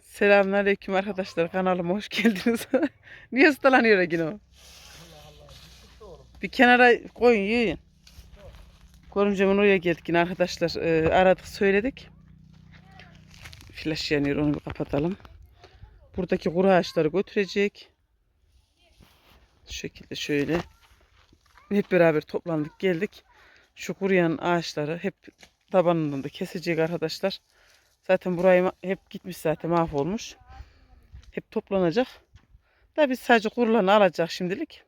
Selamünaleyküm arkadaşlar kanalıma hoş geldiniz. Niye ısıtalanıyor yine o? Bir kenara koyun yiyin. Görümcemin oraya geldik yine arkadaşlar. Ee, aradık söyledik. Flaş yanıyor onu bir kapatalım. Buradaki kuru ağaçları götürecek. Şu şekilde şöyle. Hep beraber toplandık geldik. Şu kuruyan ağaçları hep tabanından da kesecek arkadaşlar. Zaten burayı hep gitmiş zaten mahvolmuş. Hep toplanacak. Da biz sadece kurulanı alacak şimdilik.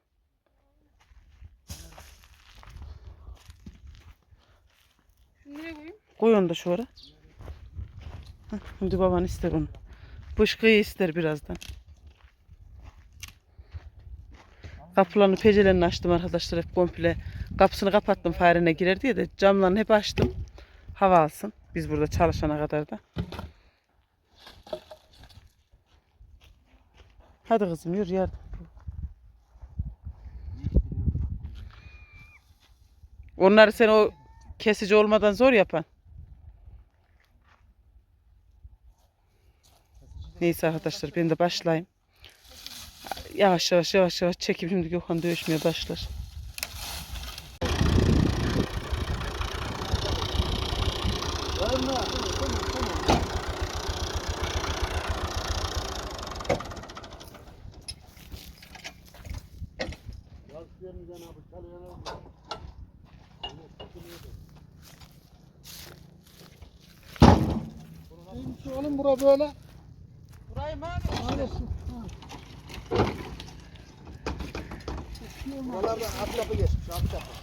Nereye koyayım? Koy onu da şu ara. Hah, Şimdi baban ister onu. Bışkıyı ister birazdan. Kapılarını pencerelerini açtım arkadaşlar hep komple. Kapısını kapattım farene girer diye de camlarını hep açtım. Hava alsın. Biz burada çalışana kadar da. Hadi kızım yürü yardım. Onları sen o kesici olmadan zor yapan. Neyse arkadaşlar ben de başlayayım. Yavaş yavaş yavaş yavaş çekip şimdi Gökhan dövüşmeye başlar. Neymiş oğlum bura böyle? Burayı mı? Maalesef. Buralarda atrapı geçmiş, atrapı.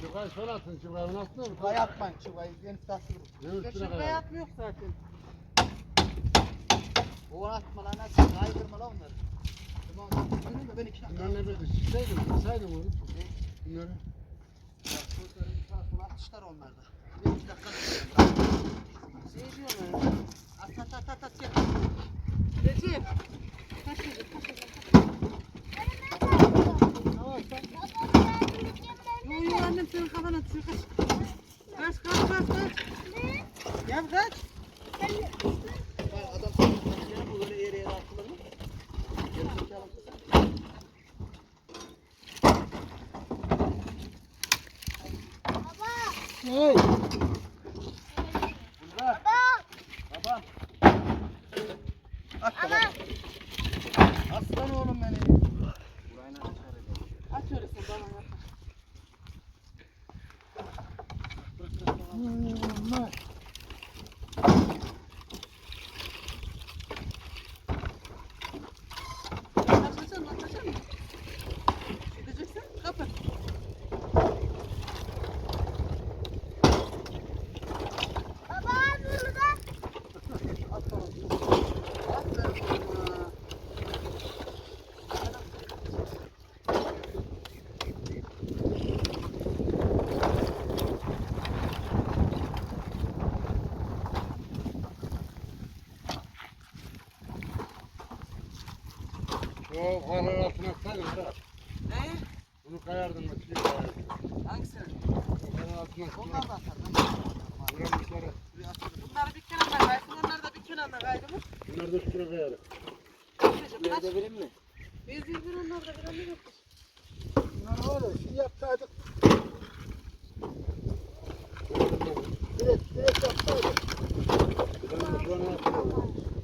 Çıkar sol atın çıkar nasıl olur? Çuva yapmayın, çuvayı yeni kadar? yapma yok zaten. O atma lan, nasıl kaydırma lan onları. Tamam, ben iki dakika. Bunlar ne böyle? Sıksaydın, sıksaydın onu. Bunları. Ya, şuradan bir sağa sola atışlar onlarda. Ben iki dakika bekliyorum. Ne diyorlar? At at at at at gel. Recep. Yavaş lan. Yo yo annem senin kafana düşüyor kaç. Kaç kaç kaç kaç. Ya kaç. Bak, Adam sana bakıyor, bu böyle eğri eğri atılır mı? Gerizekalı mısın sen? Hey. Baba. Baba. At baba. Aslan oğlum benim. Burayı nasıl çıkaracağım? Aç öyle sen bana yap. Açacaksın açacaksın. Gideceksin kapat. Aferin bana. O karar altına atsaydın da. Ne? Bunu kayardın mı? Şey kayardın. Hangisini? O karar altına atsaydın. da atar. Buranın üstüne. Bunları bir kenarına kaysın, onlar da bir kenarına kaydırır. Bunları da üstüne kayarım. Kaç. vereyim mi? Biz bir bir onlar da bir anne yoktur. Bunlar var ya, şey yapsaydık. Direkt, direkt yapsaydık. Buranın üstüne atsaydın. Arıyor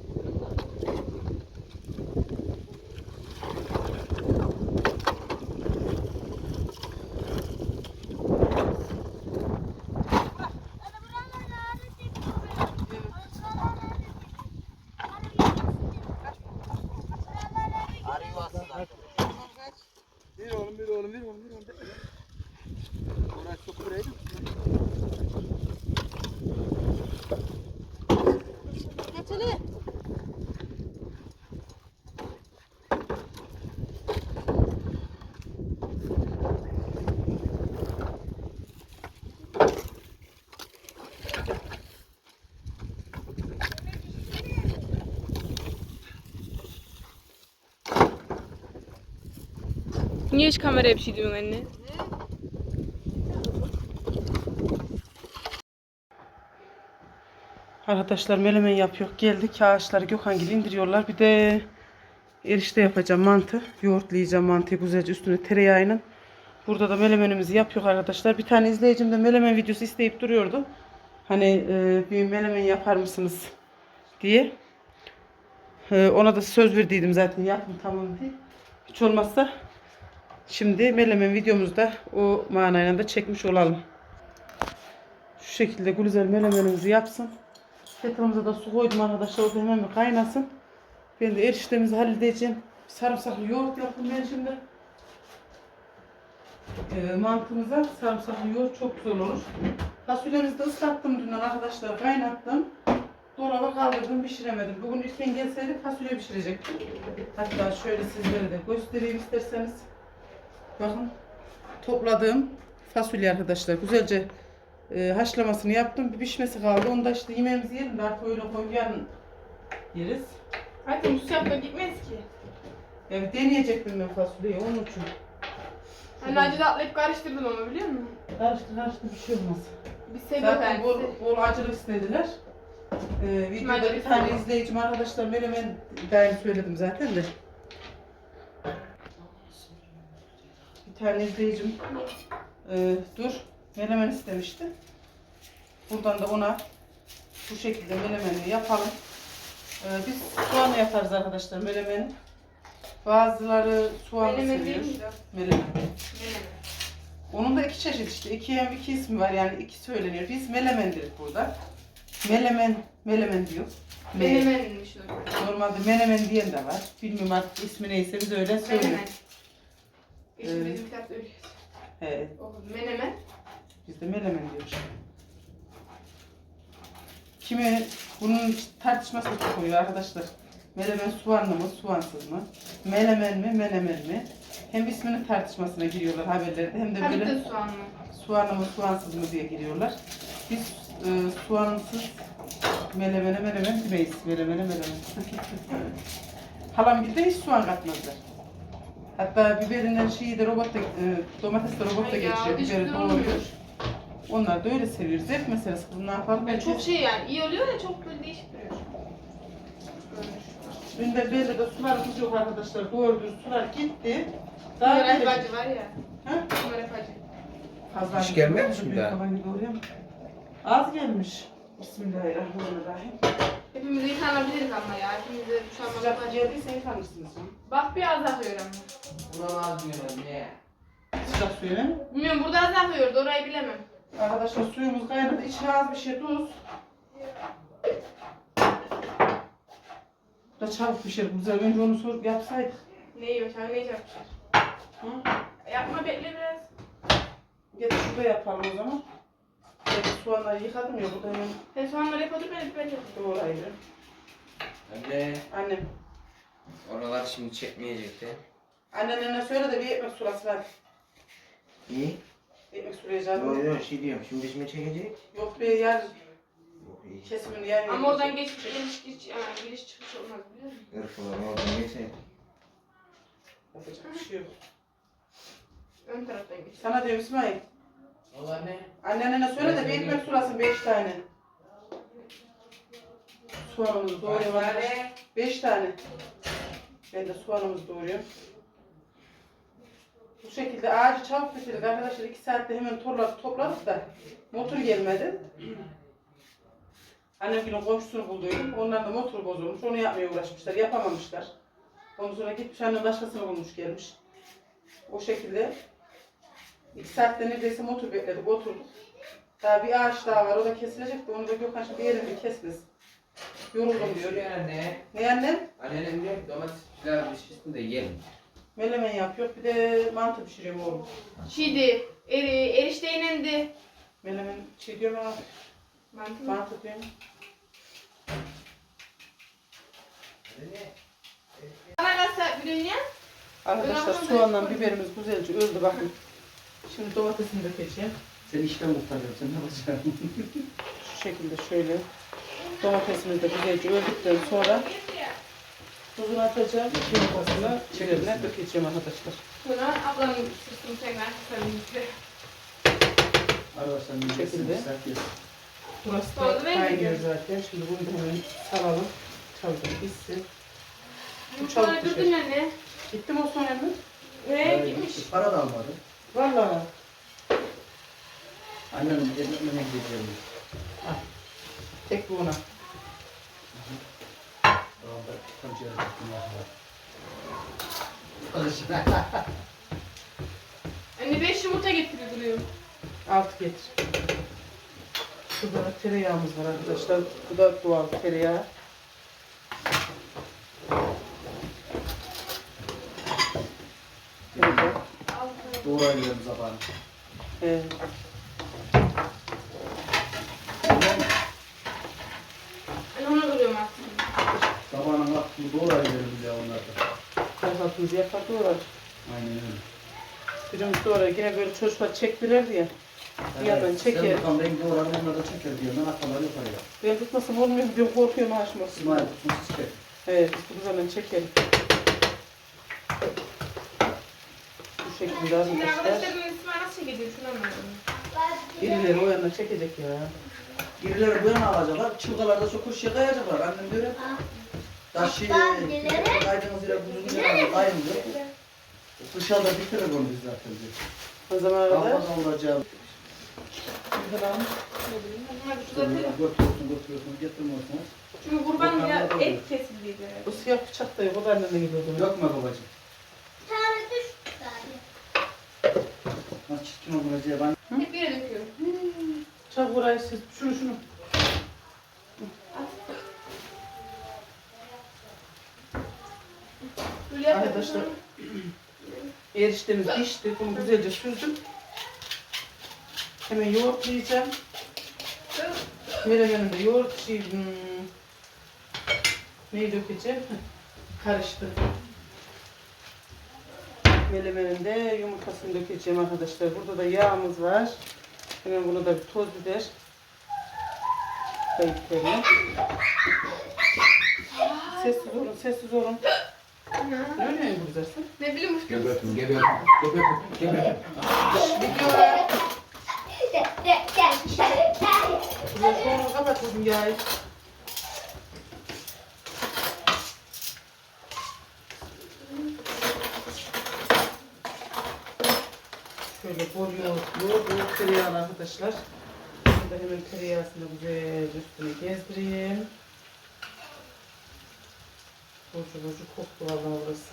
Niye hiç kameraya bir şey diyorsun anne? Arkadaşlar melemen yapıyor. Geldik ağaçları Gökhangil indiriyorlar. Bir de erişte yapacağım mantı. Yoğurtlayacağım mantıyı güzelce üstüne tereyağıyla. Burada da melemenimizi yapıyor arkadaşlar. Bir tane izleyicim de melemen videosu isteyip duruyordu. Hani e, bir melemen yapar mısınız diye. E, ona da söz verdiydim zaten yapın tamam diye. Hiç olmazsa şimdi melemen videomuzda o manayla da çekmiş olalım. Şu şekilde güzel melemenimizi yapsın. Kettle'ımıza da su koydum arkadaşlar. O da hemen bir kaynasın. Ben de eriştemizi halledeceğim. Sarımsaklı yoğurt yaptım ben şimdi. Ee, mantımıza sarımsaklı yoğurt çok güzel olur. Fasulyemizi de ıslattım dün arkadaşlar. Kaynattım. Dolaba kaldırdım pişiremedim. Bugün erken gelseydik fasulye pişirecektim. Hatta şöyle sizlere de göstereyim isterseniz. Bakın topladığım fasulye arkadaşlar. Güzelce e, haşlamasını yaptım. Bir pişmesi kaldı. Onu da işte yemeğimizi yiyelim artık öyle koyup yarın yeriz. Yap da gitmez ki. Yani deneyecektim ben fasulyeyi onun için. Hani acıda atlayıp karıştırdım ama biliyor musun? Karıştı karıştı bir şey olmaz. Biz seviyoruz Zaten bol, bol acılı istediler. Ee, videoda bir tane izleyicim arkadaşlar menemen daim söyledim zaten de. Bir tane izleyicim e, dur menemen istemişti. Buradan da ona bu şekilde menemeni yapalım. Ee, biz soğanla yaparız arkadaşlar menemeni. Bazıları soğanlı Menemen seviyor. değil mi? Menemen. Menemen. Onun da iki çeşit işte. İki hem iki ismi var yani iki söyleniyor. Biz melemen dedik burada. Melemen, melemen diyor. Me- Menemenmiş o. Normalde menemen diyen de var. Bilmiyorum artık ismi neyse biz öyle söylüyoruz. Menemen. İşte Evet. bizim kitapta öyle yazıyor. Menemen. biz de melemen diyoruz. Kimi bunun tartışması da çok oluyor arkadaşlar. Melemen soğanlı mı, soğansız mı? Melemen mi, menemen mi? Hem isminin tartışmasına giriyorlar haberlerde hem de Tabii böyle de soğanlı. soğanlı mı, soğansız mı diye giriyorlar. Biz e, soğansız melemene menemen demeyiz. Melemene menemen. Halam bir de hiç soğan katmazlar. Hatta biberinden şeyi de robotta, e, domates de robotta Ay ya, geçiyor. Biberi olmuyor. Onlar da öyle seviyor. Zevk meselesi. Bunu ne yapalım? Yani çok şey yani iyi oluyor da çok böyle değişik duruyor. Görünüş. Dün de belli de sularımız yok arkadaşlar. Doğru düz sular gitti. Daha Ömer gelecek. Bacı var ya. Ha? Ömer Bacı. Fazla Hiç gelmemiş mi Büyük daha? Az gelmiş. Bismillahirrahmanirrahim. Hepimiz yıkanabiliriz ama ya. Hepimiz de duş almak Sıcak var. geldiyse yıkanırsınız. Bak biraz akıyor ama. Buna az diyorum ne? Sıcak suyla. Bilmiyorum burada az akıyordu orayı bilemem. Arkadaşlar suyumuz kaynadı. İçine az bir şey tuz. Da çabuk pişer. Güzel. Önce onu sor yapsaydık. Ne yiyor? Sen ne yapmışlar? Hı? Yapma bekle biraz. Gel şurada yapalım o zaman. Ben soğanları yıkadım ya. Burada hemen Sen soğanları yapalım ben ben de. doğrayayım. Anne. Annem. Oralar şimdi çekmeyecekti. Annenlerine söyle de bir ekmek sulası ver. İyi. Ekmek sulayacağım. Yok yok şey diyorum şimdi şimdi çekecek. Yok be yarın Yok iyi. kesimini yarın Ama oradan geç giriş giriş ama giriş çıkış olmaz biliyor musun? Irfılar oradan geçseydi. Yapacak bir şey yok. Ön taraftan geç. Sana diyorum İsmail. Ola ne? Annenine söyle de bir ekmek sulasın beş tane. Soğanımızı doğruyorum arkadaşlar. Beş tane. Ben de soğanımızı doğruyorum. Bu şekilde ağacı çabuk bitirdik arkadaşlar. iki saatte hemen topladık, topladık da motor gelmedi. Annem günün komşusunu bulduydum. Onların da motor bozulmuş. Onu yapmaya uğraşmışlar. Yapamamışlar. Ondan sonra gitmiş annem başkasını bulmuş gelmiş. O şekilde iki saatte neredeyse motor bekledik. Oturduk. Daha bir ağaç daha var. O da kesilecek de onu da Gökhan şimdi bir yerinde kesmez. Yoruldum diyor. Diyor anne. Ne annem? Annenin diyor ki domates pilav pişirsin de yiyelim. Melemen yapıyor. Bir de mantı pişiriyorum oğlum. Şeydi, eri, erişteyle de. Melemen şey diyorum ama Mantı mı? mantı diyorum. Anne. Bana nasıl biliyorsun ya? Arkadaşlar soğanla biberimiz güzelce öldü bakın. Şimdi domatesini dökeceğim. Sen işten muhtarım sen ne yapacaksın? Şu şekilde şöyle. Domatesimiz de güzelce öldükten sonra tuzunu atacağım. Domatesini çevirine dökeceğim arkadaşlar. Sonra ablamın sırtını tekrar sarılmıştı. Arkadaşlar şekilde. Burası da kaynıyor zaten. Şimdi bunu da hemen salalım. Çaldım bitsin. Bu çabuk sonra durdun ya ne? Gitti mi o sonra mı? Ne gitmiş? Para da almadı. Vallahi. Annem evlenmene gideceğim. Tek bu ona. Tamam ciğer yaptım ya. Alışın. Anne 5 yumurta getiriyor duruyor. Altı getir. Şurada tereyağımız var arkadaşlar. Bu da doğal tereyağı. Ayırıyorum sabahını. Ee, Ben ona duruyorum artık. Sabahın aklını doğru ayırıyorum ya onlarda. kahvaltımızı yapar doğrar. Aynen öyle. Birimiz doğrar. Yine böyle çocuklar çektiler diye. Bir yandan çeker. Sen bakalım ben doğrarım onlar da çeker diyor. Ben atalar yapar ya. Ben tutmasam olmuyor diye korkuyorum haşması. İsmail tutmuş çeker. Evet, biz bu zaman çekelim. Şekilde anlamadım. Birileri o yana çekecek ya. Birileri bu yana alacaklar. Çılgalarda sokur şey kayacaklar. Annem diyor ya. Taşı kaydığımız yere buzun yere kayın diyor. Dışarıda bitirir onu biz zaten diyor. O zaman kadar Kalmaz olacağım. Götürüyorsun. Çünkü kurban ya et kesildiydi. bu siyah bıçak da yok. O da annemle gidiyor. o zaman. Dökme babacığım. Çirkin olacak ben. Hep yere döküyorum. Çabuk orayı siz. Şunu şunu. Arkadaşlar eriştemiz pişti. Bunu güzelce süzdüm. Hemen yoğurtlayacağım. Menemenin de yoğurt şey, hmm, neyi dökeceğim? Karıştı. Menemenin de yumurtasını dökeceğim arkadaşlar. Burada da yağımız var. Hemen buna da bir toz biber. Kayıtlarım. Sessiz olun, sessiz olun. Ne öyle mi güzelsin? Ne bileyim hoş Gebertin gebertin gebertin gebertin. Videoya Güzel sonra kapat bugün yağı. Şöyle bol yoğurtlu, bol tereyağlı arkadaşlar. Burada hemen tereyağısını güzel üstüne gezdireyim. Bocu bocu koktu vallahi burası.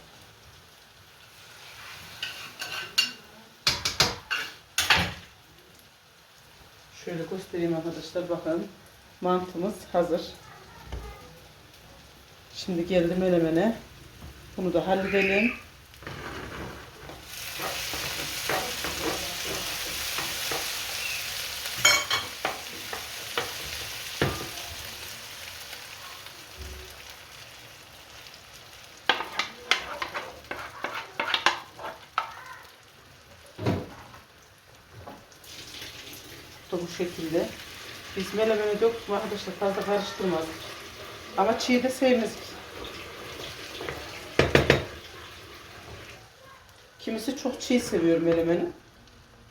Şöyle göstereyim arkadaşlar bakın. Mantımız hazır. Şimdi geldim elemene. Bunu da halledelim. Da bu şekilde. Biz melemeni döktük arkadaşlar fazla karıştırmadık. Ama çiğ de sevmezdik. Kimisi çok çiğ seviyor melemeni.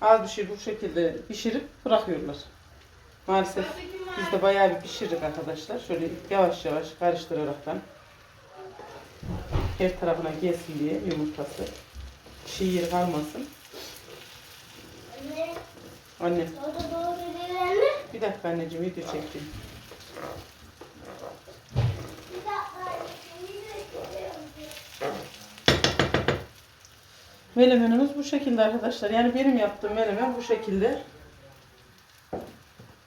Az bir şey bu şekilde pişirip bırakıyorlar. Maalesef biz de bayağı bir pişirdik arkadaşlar. Şöyle yavaş yavaş karıştıraraktan. Her tarafına gelsin diye yumurtası. Çiğ yer kalmasın. Annem. Bir dakika anneciğim video çektim. Melemenimiz bu şekilde arkadaşlar. Yani benim yaptığım melemen bu şekilde.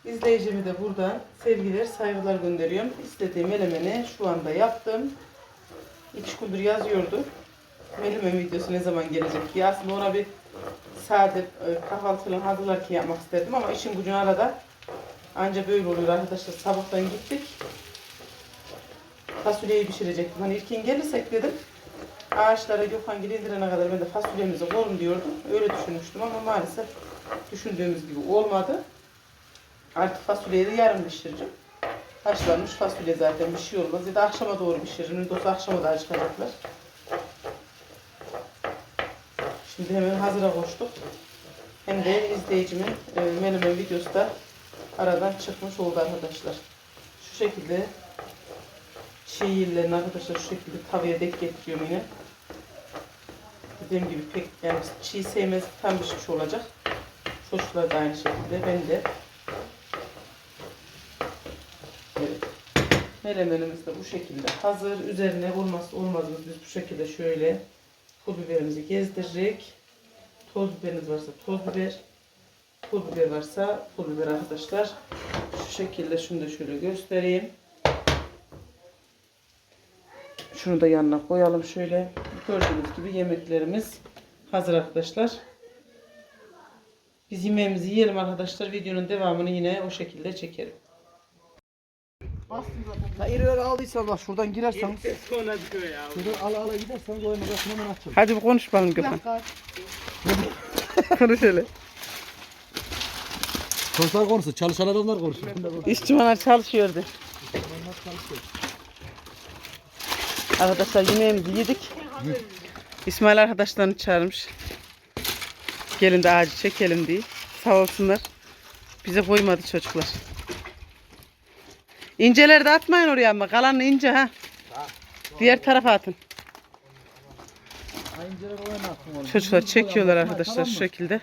İzleyicimi de buradan sevgiler, saygılar gönderiyorum. İstediğim melemeni şu anda yaptım. İki gündür yazıyordu. Melemen videosu ne zaman gelecek diye. Aslında ona bir sade e, kahvaltı falan hazırlarken yapmak istedim ama işin gücün arada anca böyle oluyor arkadaşlar. Sabahtan gittik. Fasulyeyi pişirecektim. Hani ilkin gelirsek dedim. Ağaçlara Gökhan Gil indirene kadar ben de fasulyemizi korum diyordum. Öyle düşünmüştüm ama maalesef düşündüğümüz gibi olmadı. Artık fasulyeyi de yarın pişireceğim. Haşlanmış fasulye zaten bir şey olmaz. Ya da akşama doğru pişiririm. Nüdosu akşama da acıkacaklar. Şimdi hemen hazıra koştuk. Hem de izleyicimin e, menemen videosu da aradan çıkmış oldu arkadaşlar. Şu şekilde çiğ yerlerini arkadaşlar şu şekilde tavaya dek getiriyorum yine. Dediğim gibi pek yani çiğ sevmez tam pişmiş olacak. Çocuklar da aynı şekilde ben de. Evet. Melemenimiz de bu şekilde hazır. Üzerine olmazsa olmazımız biz bu şekilde şöyle pul biberimizi gezdirerek toz biberiniz varsa toz biber pul biber varsa pul biber arkadaşlar. Şu şekilde şunu da şöyle göstereyim. Şunu da yanına koyalım şöyle. Gördüğünüz gibi yemeklerimiz hazır arkadaşlar. Biz yemeğimizi yiyelim arkadaşlar. Videonun devamını yine o şekilde çekerim. Ha iri öyle aldıysan bak şuradan girersen. Sonra diyor ya. Şuradan ala ala gidersen açalım. Hadi bir konuş bakalım Gökhan. konuş hele. Çocuklar konuşsun, çalışan adamlar konuşsun. İşçi bana çalışıyordu. Arkadaşlar yemeğimizi yedik. İsmail arkadaşlarını çağırmış. Gelin de ağacı çekelim diye. Sağ olsunlar. Bize koymadı çocuklar. İnceleri de atmayın oraya ama. Kalanını ince ha. Diğer tarafa atın. Çocuklar çekiyorlar arkadaşlar şu şekilde.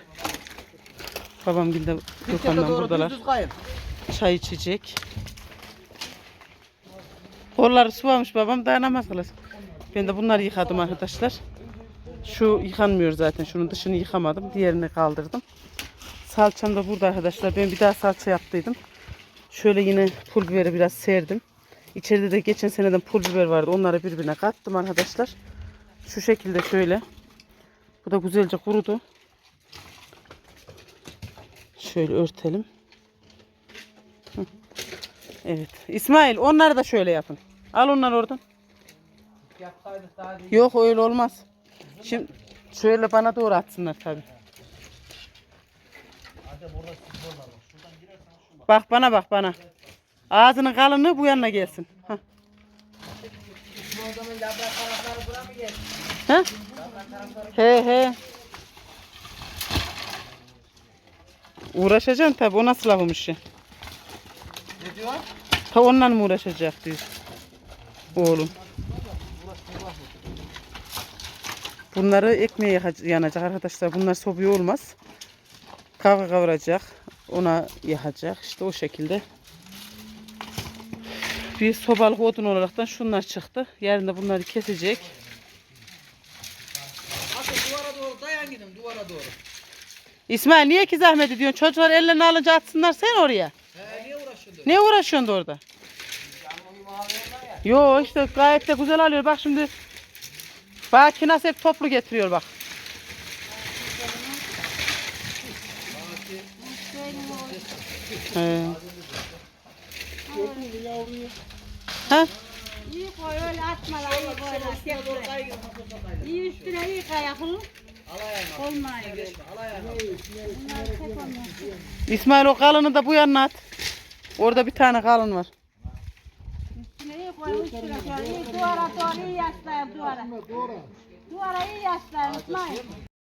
Babam de Gökhan'dan buradalar. Çay içecek. Kolları sıvamış babam dayanamaz klas. Ben de bunları yıkadım arkadaşlar. Şu yıkanmıyor zaten. Şunun dışını yıkamadım. Diğerini kaldırdım. Salçam da burada arkadaşlar. Ben bir daha salça yaptıydım. Şöyle yine pul biberi biraz serdim. İçeride de geçen seneden pul biber vardı. Onları birbirine kattım arkadaşlar. Şu şekilde şöyle. Bu da güzelce kurudu. Şöyle örtelim. Evet. İsmail onları da şöyle yapın. Al onları oradan. Yok öyle olmaz. Şimdi şöyle bana doğru atsınlar tabi. Bak bana bak bana. Ağzının kalınlığı bu yanına gelsin. Ha? He he. Uğraşacaksın tabi o nasıl lafım işi. Ne diyor? Ta onunla mı uğraşacak diyor. Oğlum. Bunları ekmeğe yanacak arkadaşlar. Bunlar sobaya olmaz. Kahve kavuracak. Ona yakacak. İşte o şekilde. Bir sobalık odun olaraktan şunlar çıktı. Yarın da bunları kesecek. Hadi duvara doğru dayan gidin duvara doğru. İsmail niye ki zahmet ediyorsun? Çocuklar ellerini alınca atsınlar sen oraya. He niye uğraşıyorsun? Ne uğraşıyorsun da orada? Yo işte gayet de güzel alıyor. Bak şimdi makinası hep toplu getiriyor bak. He. Ha? İyi koy öyle atma lan. İyi üstüne iyi kayakını. İsmail o kalını da bu yanına at. Orada bir tane kalın var. Duvara doğru iyi yaslayın duvara. Duvara iyi yaslayın İsmail.